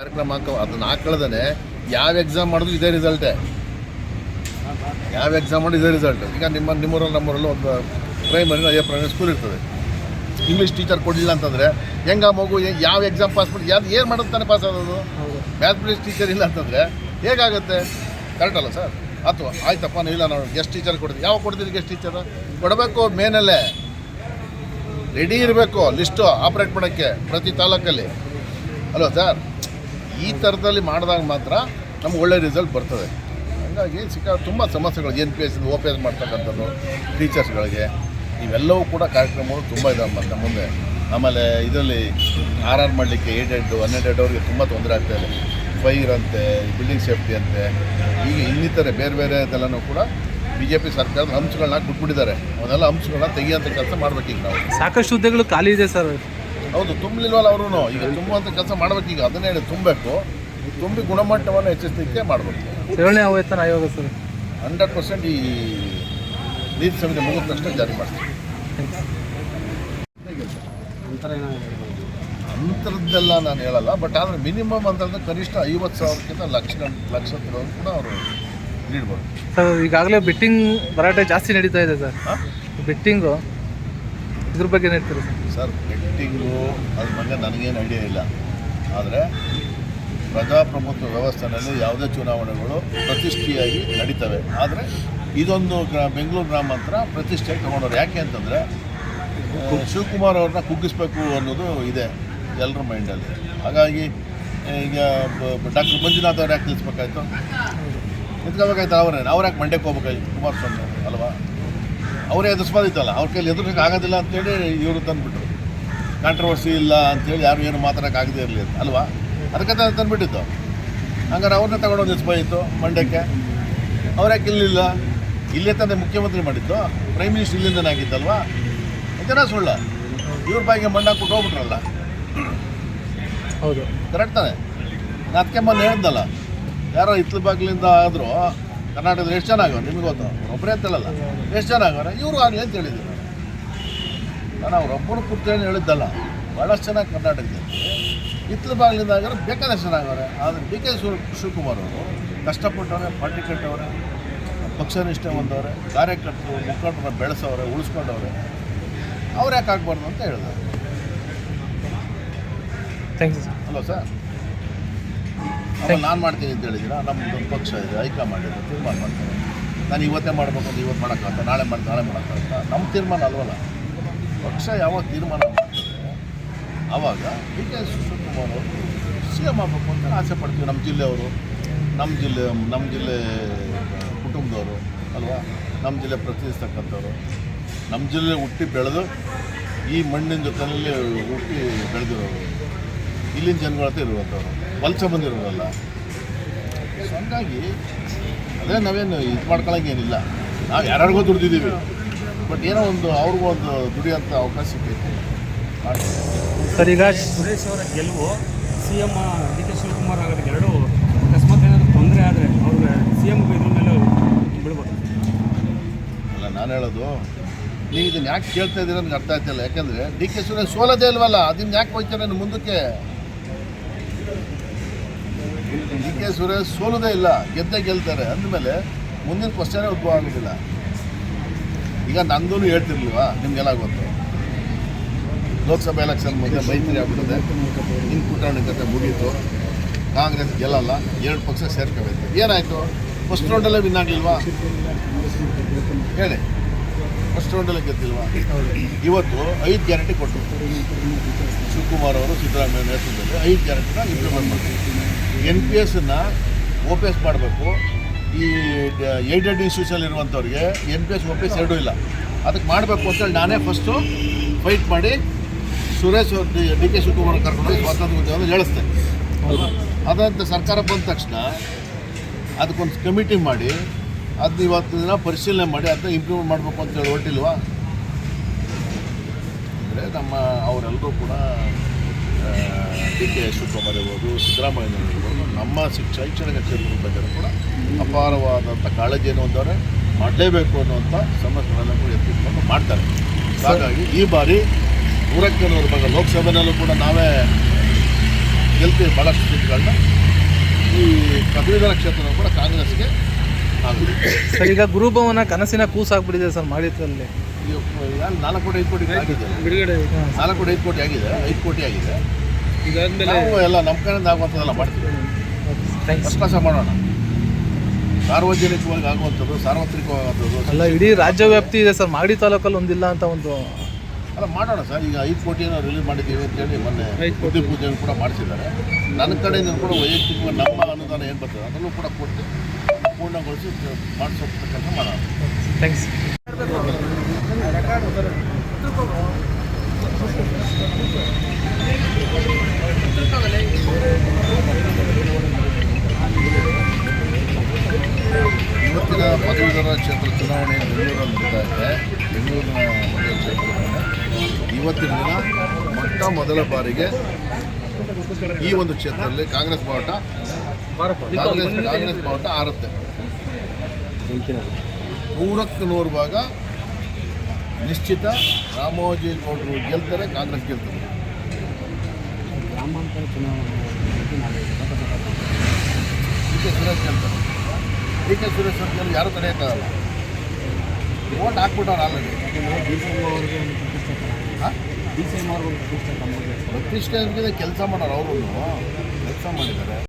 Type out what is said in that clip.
ಕಾರ್ಯಕ್ರಮ ಹಾಕೋ ಅದನ್ನ ಹಾಕೊಳ್ದೇ ಯಾವ ಎಕ್ಸಾಮ್ ಮಾಡಿದ್ರು ಇದೇ ರಿಸಲ್ಟೇ ಯಾವ ಎಕ್ಸಾಮ್ ಮಾಡಿದ್ರು ಇದೇ ರಿಸಲ್ಟ್ ಈಗ ನಿಮ್ಮ ನಿಮ್ಮೂರಲ್ಲಿ ನಮ್ಮೂರಲ್ಲಿ ಒಂದು ಪ್ರೈಮರಿ ಅದೇ ಪ್ರೈಮರಿ ಸ್ಕೂಲ್ ಇರ್ತದೆ. ಇಂಗ್ಲೀಷ್ ಟೀಚರ್ ಕೊಡಲಿಲ್ಲ ಅಂತಂದರೆ ಹೆಂಗ ಮಗು ಯಾವ ಎಕ್ಸಾಮ್ ಪಾಸ್ ಮಾಡಿ, ಯಾವ್ದು, ಏನು ಮಾಡುತ್ತಾನೆ ಪಾಸ್ ಆಗೋದು ಮ್ಯಾಥಮೆಟಿಕ್ಸ್ ಟೀಚರ್ ಇಲ್ಲ ಅಂತಂದರೆ ಹೇಗಾಗುತ್ತೆ? ಕರೆಕ್ಟ್ ಅಲ್ಲ ಸರ್ ಅಥವಾ, ಆಯ್ತಪ್ಪ ಇಲ್ಲ, ನಾವು ಗೆಸ್ಟ್ ಟೀಚರ್ ಕೊಡ್ತೀವಿ. ಯಾವ ಕೊಡ್ತೀರಿ ಗೆಸ್ಟ್ ಟೀಚರ್ ಕೊಡಬೇಕು, ಮೇನಲ್ಲೇ. ರೆಡಿ ಇರಬೇಕು ಲಿಸ್ಟು ಆಪ್ರೇಟ್ ಮಾಡೋಕ್ಕೆ, ಪ್ರತಿ ತಾಲೂಕಲ್ಲಿ. ಅಲ್ವಾ ಸರ್ ಈ ಥರದಲ್ಲಿ ಮಾಡಿದಾಗ ಮಾತ್ರ ನಮ್ಗೆ ಒಳ್ಳೆ ರಿಸಲ್ಟ್ ಬರ್ತದೆ. ಹಾಗಾಗಿ ಸಿಕ್ಕ ತುಂಬ ಸಮಸ್ಯೆಗಳು N P S O P S ಮಾಡ್ತಕ್ಕಂಥದ್ದು ಟೀಚರ್ಸ್ಗಳಿಗೆ ಇವೆಲ್ಲವೂ ಕೂಡ ಕಾರ್ಯಕ್ರಮಗಳು ತುಂಬ ಇದಾವೆ ಮತ್ತೆ ಮುಂದೆ. ಆಮೇಲೆ ಇದರಲ್ಲಿ ಆರ್ ಆರ್ ಮಾಡಲಿಕ್ಕೆ ಏಡೆಡ್, ಹನ್ನೆರಡು ಅವ್ರಿಗೆ ತುಂಬ ತೊಂದರೆ ಆಗ್ತಾ ಇದೆ. ಫೈರ್ ಅಂತೆ ಬಿಲ್ಡಿಂಗ್ ಸೇಫ್ಟಿ ಅಂತೆ ಈಗ ಇನ್ನಿತರೆ ಬೇರೆ ಬೇರೆ ಇದೆಲ್ಲನೂ ಕೂಡ ಬಿ ಜೆ ಪಿ ಸರ್ಕಾರದ ಅಂಶಗಳನ್ನ ಕೊಟ್ಬಿಟ್ಟಿದ್ದಾರೆ. ಅವನ್ನೆಲ್ಲ ಅಂಶಗಳನ್ನ ತೆಗಿಯೋಂಥ ಕೆಲಸ ಮಾಡ್ಬೇಕೀಗ ನಾವು. ಸಾಕಷ್ಟು ಹುದ್ದೆಗಳು ಖಾಲಿ ಇದೆ ಸರ್. ಹೌದು ತುಂಬಲಿಲ್ವಲ್ಲ ಅವರು ಈಗ ತುಂಬುವಂಥ ಕೆಲಸ ಮಾಡ್ಬೇಕೀಗ ಅದನ್ನೇ ಹೇಳಿ ತುಂಬಬೇಕು. ತುಂಬಿ ಗುಣಮಟ್ಟವನ್ನು ಹೆಚ್ಚಿಸಲಿಕ್ಕೆ ಮಾಡಬೇಕು. ಚುನಾವಣೆ ವೇತನ ಆಯೋಗ ಸರ್. ಹಂಡ್ರೆಡ್ ಪರ್ಸೆಂಟ್ ಈ ನೀತಿ ಸಮಿತಿ ಮುಗಿದ ತಕ್ಷಣ ಜಾರಿ ಮಾಡ್ತೀವಿ. ಅಂತರದ್ದೆಲ್ಲ ನಾನು ಹೇಳಲ್ಲ ಬಟ್ ಆದರೆ ಮಿನಿಮಮ್ ಅಂತಂದ್ರೆ ಕನಿಷ್ಠ ಐವತ್ತು ಸಾವಿರಕ್ಕಿಂತ ಲಕ್ಷ ಲಕ್ಷ ಕೂಡ ಅವರು ನೀಡ್ಬೋದು. ಸರ್ ಈಗಾಗಲೇ ಬಿಟ್ಟಿಂಗ್ ಭರಾಟೆ ಜಾಸ್ತಿ ನಡೀತಾ ಇದೆ ಸರ್. ಬೆಟ್ಟಿಂಗು ಇದ್ರ ಬಗ್ಗೆ ಹೇಳ್ತೀರಾ ಸರ್? ಬೆಟ್ಟಿಂಗು ಅದ್ರ ಬಗ್ಗೆ ನನಗೇನು ಐಡಿಯಾ ಇಲ್ಲ. ಆದರೆ ಪ್ರಜಾಪ್ರಭುತ್ವ ವ್ಯವಸ್ಥೆಯಲ್ಲಿ ಯಾವುದೇ ಚುನಾವಣೆಗಳು ಪ್ರತಿಷ್ಠೆಯಾಗಿ ನಡೀತವೆ. ಆದರೆ ಇದೊಂದು ಗ್ರಾ ಬೆಂಗಳೂರು ಗ್ರಾಮಾಂತರ ಪ್ರತಿಷ್ಠೆ ತಗೊಂಡವ್ರು ಯಾಕೆ ಅಂತಂದರೆ ಶಿವಕುಮಾರ್ ಅವ್ರನ್ನ ಕುಗ್ಗಿಸ್ಬೇಕು ಅನ್ನೋದು ಇದೆ ಎಲ್ಲರ ಮೈಂಡಲ್ಲಿ. ಹಾಗಾಗಿ ಈಗ ಡಾಕ್ಟರ್ ಮಂಜುನಾಥ್ ಅವ್ರು ಯಾಕೆ ನಿಲ್ಲಿಸ್ಬೇಕಾಯ್ತು ನಿಂತ್ಕೋಬೇಕಾಯ್ತು ಅವ್ರೇನು ಅವ್ರು ಯಾಕೆ ಮಂಡ್ಯಕ್ಕೆ ಹೋಗ್ಬೇಕಾಯ್ತು? ಕುಮಾರಸ್ವಾಮಿ ಅಲ್ವಾ? ಅವರೇ ಎದುರಿಸ್ಬೋದಿತ್ತಲ್ಲ ಅವ್ರ ಕೈಲಿ ಎದುರಿಸೋಕೆ ಆಗೋದಿಲ್ಲ ಅಂತೇಳಿ ಇವರು ತಂದುಬಿಟ್ರು. ಕಾಂಟ್ರವರ್ಸಿ ಇಲ್ಲ ಅಂತೇಳಿ ಯಾರು ಏನು ಮಾತಾಡೋಕ್ಕಾಗದೇ ಇರಲಿ ಅಂತ ಅಲ್ವಾ? ಅದಕ್ಕೆ ತಾನು ತಂದುಬಿಟ್ಟಿತ್ತು ಹಂಗಾರೆ ಅವ್ರನ್ನ ತಗೊಂಡೋಗಿ ನಿಲ್ಲಿಸ್ಬೋದಿತ್ತು ಮಂಡ್ಯಕ್ಕೆ. ಅವ್ರ್ಯಾಕೆ ಇಲ್ಲಿಲ್ಲ? ಇಲ್ಲೇ ತಾನೇ ಮುಖ್ಯಮಂತ್ರಿ ಮಾಡಿದ್ದು. ಪ್ರೈಮ್ ಮಿನಿಸ್ಟರ್ ಇಲ್ಲಿಂದನೇ ಆಗಿದ್ದಲ್ವಾ? ಇದನ್ನ ಸುಳ್ಳ. ಇವ್ರ ಬಾಯಿಗೆ ಮಂಡ ಹೋಗ್ಬಿಟ್ರಲ್ಲ. ಹೌದು. ಕರೆಕ್ಟ್ ತಾನೆ? ನಾನು ಅದಕ್ಕೆ ಮೊನ್ನೆ ಹೇಳ್ದಲ್ಲ ಯಾರೋ ಹಿತ್ಲ ಬಾಗಿಲಿಂದ ಆದರೂ ಕರ್ನಾಟಕದಲ್ಲಿ ಎಷ್ಟು ಜನ ಆಗವ್ರೆ ನಿಮಗೆ ಗೊತ್ತು? ಒಬ್ಬರೇ ಅಂತೇಳಲ್ಲ ಎಷ್ಟು ಜನ ಆಗವ್ರೆ ಇವರು ಆಗಲಿ ಅಂತ ಹೇಳಿದ್ರು. ನಾನು ಅವ್ರೊಬ್ಬರು ಕೂತ್ಕೊಂಡು ಹೇಳಿದ್ದಲ್ಲ. ಭಾಳಷ್ಟು ಜನ ಕರ್ನಾಟಕದಲ್ಲಿ ಹಿತ್ತಲ ಬಾಗಿಲಿಂದ ಆಗಿರೋ ಬೇಕಾದಷ್ಟು ಜನ ಆಗವ್ರೆ ಆದರೆ ಡಿ ಕೆ ಶಿವ ಶಿವಕುಮಾರ್ ಅವರು ಕಷ್ಟಪಟ್ಟವ್ರೆ ಪಾರ್ಟಿ ಕಟ್ಟವ್ರೆ ಪಕ್ಷ ನಿಷ್ಠೆ ಹೊಂದವ್ರೆ ಕಾರ್ಯಕರ್ತರು ಮುಖಂಡರನ್ನ ಬೆಳೆಸೋರೆ ಉಳಿಸ್ಕೊಂಡವ್ರೆ. ಅವ್ರು ಯಾಕೆ ಆಗ್ಬಾರ್ದು ಅಂತ ಹೇಳಿದ್ರು. Thank you sir hello sir ನಾನು ಮಾಡ್ತೀನಿ ಅಂತ ಹೇಳಿದ್ದೀರಾ? ನಮ್ಮದು ಪಕ್ಷ ಇದೆ, ಹೈಕಮಾಂಡ್ ಇದೆ, ತೀರ್ಮಾನ ಮಾಡ್ತಾರೆ. ನಾನು ಇವತ್ತೇ ಮಾಡಬೇಕು ಇವತ್ತು ಮಾಡೋಕ್ಕಂತ ನಾಳೆ ಮಾಡಿ ನಾಳೆ ಮಾಡೋಕ್ಕಾಗ್ತ? ನಮ್ಮ ತೀರ್ಮಾನ ಅಲ್ವಲ್ಲ? ಪಕ್ಷ ಯಾವಾಗ ತೀರ್ಮಾನ ಮಾಡ್ತಾರೆ ಆವಾಗ ಡಿ ಕೆ ಶಿವಕುಮಾರ್ ಅವರು ಸಿ ಎಂ ಆಗಬೇಕು ಅಂತ ಆಸೆ ಪಡ್ತೀವಿ ನಮ್ಮ ಜಿಲ್ಲೆಯವರು ನಮ್ಮ ಜಿಲ್ಲೆ ನಮ್ಮ ಜಿಲ್ಲೆ, ಕುಟುಂಬದವರು, ಅಲ್ವಾ? ನಮ್ಮ ಜಿಲ್ಲೆ ಪ್ರತಿನಿಧಿಸ್ತಕ್ಕಂಥವ್ರು. ನಮ್ಮ ಜಿಲ್ಲೆ ಹುಟ್ಟಿ ಬೆಳೆದು, ಈ ಮಣ್ಣಿನ ಜೊತೆಯಲ್ಲಿ ಹುಟ್ಟಿ ಬೆಳೆದಿರೋರು. ಇಲ್ಲಿನ ಜನಗಳ ಹತ್ರ ಇರುವಂಥವ್ರು. ವಲಸೆ ಬಂದಿರೋದಲ್ಲ. ಸೊ ಹಂಗಾಗಿ ಅದೇ ನಾವೇನು ಇದು ಮಾಡ್ಕೊಳಂಗೇನಿಲ್ಲ ನಾವು ಯಾರ್ಯಾರಿಗೋ ದುಡ್ದಿದ್ದೀವಿ. ಬಟ್ ಏನೋ ಒಂದು ಅವ್ರಿಗೂ ಒಂದು ದುಡಿಯೋಂಥ ಅವಕಾಶ ಸಿಕ್ಕೈತೆ. ಸರ್ ಈಗ ಸುರೇಶ್ ಅವರ ಗೆಲುವು C M D K Shivakumar ಆಗೋದಕ್ಕೆ ಎರಡು ಅಕಸ್ಮಾತ್ ಏನಾದರೂ ತೊಂದರೆ ಆದರೆ ಅವ್ರಿಗೆ ಸಿ ಎಂ ಇದ್ರ ಮೇಲೆ ಬಿಡ್ಬೋದು ಅಲ್ಲ ನಾನು ಹೇಳೋದು ನೀವು ಇದನ್ನ ಯಾಕೆ ಕೇಳ್ತಾ ಇದ್ದೀರ ನನಗೆ ಅರ್ಥ ಆಯ್ತಿಲ್ಲ ಯಾಕಂದರೆ ಡಿ ಕೆ ಸುರೇಶ್ ಸೋಲೋದೇ ಇಲ್ವಲ್ಲ? ಅದನ್ನ ಯಾಕೆ ಹೋಗ್ತಾರೆ ಮುಂದಕ್ಕೆ? ಡಿ ಕೆ ಸುರೇಶ್ ಸೋಲೋದೇ ಇಲ್ಲ, ಗೆದ್ದೇ ಗೆಲ್ತಾರೆ ಅಂದಮೇಲೆ ಮುಂದಿನ ಕ್ವಶನೇ ಉದ್ಭವ ಆಗೋದಿಲ್ಲ ಈಗ ನಂದೂ ಹೇಳ್ತಿರ್ಲಿಲ್ವಾ? ನಿಮಗೆಲ್ಲ ಗೊತ್ತು. ಲೋಕಸಭೆ ಎಲೆಕ್ಷನ್ ಮುಂದೆ ಮೈತ್ರಿ ಆಗ್ಬಿಟ್ಟಿದೆ. ಪುಟಾಣಿ ಕತೆ ಮುಗೀತು. ಕಾಂಗ್ರೆಸ್ ಗೆಲ್ಲಲ್ಲ, ಎರಡು ಪಕ್ಷ ಸೇರ್ಕೋಬೇಕು. ಏನಾಯಿತು? ಫಸ್ಟ್ ರೌಂಡಲ್ಲೇ ವಿನ್ ಆಗಲಿಲ್ವಾ? ಹೇಳಿ. ಫಸ್ಟ್ ರೌಂಡಲ್ಲೇ ಗೆದ್ದಿಲ್ವಾ? ಇವತ್ತು ಐದು ಗ್ಯಾರಂಟಿ ಕೊಟ್ಟರು. ಶಿವಕುಮಾರ್ ಅವರು ಸಿದ್ದರಾಮಯ್ಯ ನೇತೃತ್ವದಲ್ಲಿ ಐದು ಗ್ಯಾರಂಟಿನ ಇಂಪ್ಲಿಮೆಂಟ್ ಮಾಡ್ತಾರೆ. ಎನ್ ಪಿ ಎಸ್ಸನ್ನು ಓ ಪಿ ಎಸ್ ಮಾಡಬೇಕು. ಈ aided institution ಇರುವಂಥವ್ರಿಗೆ N P S O P S ಎರಡೂ ಇಲ್ಲ. ಅದಕ್ಕೆ ಮಾಡಬೇಕು ಅಂತೇಳಿ ನಾನೇ ಫಸ್ಟು ಫೈಟ್ ಮಾಡಿ ಸುರೇಶ್ ಡಿ ಕೆ ಶಿವಕುಮಾರ್ ಕರ್ಕೊಂಡು ಸ್ವಾತಂತ್ರ್ಯ ಉದ್ಯೋಗ ಹೇಳಿಸ್ತೇನೆ ಅದಂತ ಸರ್ಕಾರ ಬಂದ ತಕ್ಷಣ ಅದಕ್ಕೊಂದು ಕಮಿಟಿ ಮಾಡಿ ಅದನ್ನ ಇವತ್ತು ದಿನ ಪರಿಶೀಲನೆ ಮಾಡಿ ಅದನ್ನ ಇಂಪ್ರೂವ್ ಮಾಡಬೇಕು ಅಂತೇಳಿ ಹೊರಟಿಲ್ವಾ? ಅಂದರೆ ನಮ್ಮ ಅವರೆಲ್ಲರೂ ಕೂಡ ಡಿ ಕೆ ಶಿವಕುಮಾರ್ ಇರ್ಬೋದು ಸಿದ್ದರಾಮಯ್ಯ ಇರ್ಬೋದು ನಮ್ಮ ಶಿಕ್ಷ ಶೈಕ್ಷಣಿಕ ಕ್ಷೇತ್ರದ ಬಗ್ಗೆ ಕೂಡ ಅಪಾರವಾದಂಥ ಕಾಳಜಿಯನ್ನು ಹೊಂದವರೆ, ಮಾಡಲೇಬೇಕು ಅನ್ನುವಂಥ ಸಮಸ್ಯೆಗಳನ್ನು ಕೂಡ ಎತ್ತಿಟ್ಕೊಂಡು ಮಾಡ್ತಾರೆ. ಹಾಗಾಗಿ ಈ ಬಾರಿ ನೂರಕ್ಕೆ ನೂರು ಬಗ್ಗೆ ಲೋಕಸಭೆಯಲ್ಲೂ ಕೂಡ ನಾವೇ ಗೆಲ್ತೀವಿ ಭಾಳಷ್ಟು ಸೀಟ್ಗಳನ್ನ. ಈ ಪದವೀಧರ ಕ್ಷೇತ್ರ ಕೂಡ ಕಾಂಗ್ರೆಸ್ಗೆ ಆಗುತ್ತೆ ಸರ್, ಈಗ ಗುರುಭವನ ಕನಸಿನ ಕೂಸಾಗ್ಬಿಟ್ಟಿದೆ ಸರ್, ಮಾಡಿದ್ರಲ್ಲಿ. ನಾಲ್ಕು ಕೋಟಿ ಐದು ಕೋಟಿ ಆಗಿದೆ. ಬಿಡುಗಡೆ ನಾಲ್ಕು ಕೋಟಿ ಐದು ಕೋಟಿ ಆಗಿದೆ. ಐದು ಕೋಟಿ ಆಗಿದೆ. ಇದಾದ್ಮೇಲೆ ನಾವು ಎಲ್ಲ ನಮ್ಮ ಕಡೆಯಿಂದ ಆಗುವಂಥದ್ದೆಲ್ಲ ಮಾಡ್ತೀವಿ. ಕ್ಲಾಸ ಮಾಡೋಣ. ಸಾರ್ವಜನಿಕವಾಗಿ ಆಗುವಂಥದ್ದು ಸಾರ್ವತ್ರಿಕವಾಗುವಂಥದ್ದು ಅಲ್ಲ ಇಡೀ ರಾಜ್ಯ ವ್ಯಾಪ್ತಿ ಇದೆ ಸರ್. ಮಾಗಡಿ ತಾಲೂಕಲ್ಲಿ ಒಂದಿಲ್ಲ ಅಂತ ಒಂದು ಅಲ್ಲ ಮಾಡೋಣ ಸರ್. ಈಗ ಐದು ಕೋಟಿಯನ್ನು ರಿಲೀಸ್ ಮಾಡಿದ್ದೀವಿ ಅಂತೇಳಿ ಮೊನ್ನೆ ಕೋಟಿ. ಪೂಜೆಯನ್ನು ಕೂಡ ಮಾಡಿಸಿದ್ದಾರೆ. ನನ್ನ ಕಡೆಯಿಂದ ಕೂಡ ವೈಯಕ್ತಿಕವಾಗಿ ನಮ್ಮ ಅನುದಾನ ಏನು ಬರ್ತದೆ ಅದನ್ನು ಕೂಡ ಕೊಟ್ಟು ಪೂರ್ಣಗೊಳಿಸಿ ಮಾಡಿಸೋ ಕೆಲಸ ಮಾಡೋಣ. ಥ್ಯಾಂಕ್ಸ್ ಇವತ್ತಿನ ಪದವೀಧರ ಕ್ಷೇತ್ರ ಚುನಾವಣೆ ಬೆಂಗಳೂರಲ್ಲಿ ನಡೀತಾ ಇದೆ. ಬೆಂಗಳೂರಿನ ಕ್ಷೇತ್ರ ಇವತ್ತಿನ ದಿನ ಮೊಟ್ಟ ಮೊದಲ ಬಾರಿಗೆ ಈ ಒಂದು ಕ್ಷೇತ್ರದಲ್ಲಿ ಕಾಂಗ್ರೆಸ್ ಬಾವುಟ, ಕಾಂಗ್ರೆಸ್ ಕಾಂಗ್ರೆಸ್ ಬಾವುಟ ಆರುತ್ತೆ. ನೂರಕ್ಕೆ ನೂರು ಭಾಗ ನಿಶ್ಚಿತ ರಾಮೋಜಿಗೌಡರು ಗೆಲ್ತಾರೆ ಕಾಂಗ್ರೆಸ್ ಗೆಲ್ತಾರೆ. ಗ್ರಾಮಾಂತರ ಚುನಾವಣೆ ಡಿ ಕೆ ಸುರೇಶ್ ಗೆಲ್ತಾರೆ. ಡಿ ಕೆ ಸುರೇಶ್ ಅವ್ರ ಗೆಲ್ಲು ಯಾರು ತಡೆಯೋಕ್ಕಾಗಲ್ಲ ಓಟ್ ಹಾಕ್ಬಿಟ್ಟವ್ರು ಆಲ್ರೆಡಿ. ಪ್ರತಿಷ್ಠೆ ಪ್ರತಿಷ್ಠೆ ಕೆಲಸ ಮಾಡೋರು ಅವರು ಕೆಲಸ ಮಾಡಿದ್ದಾರೆ.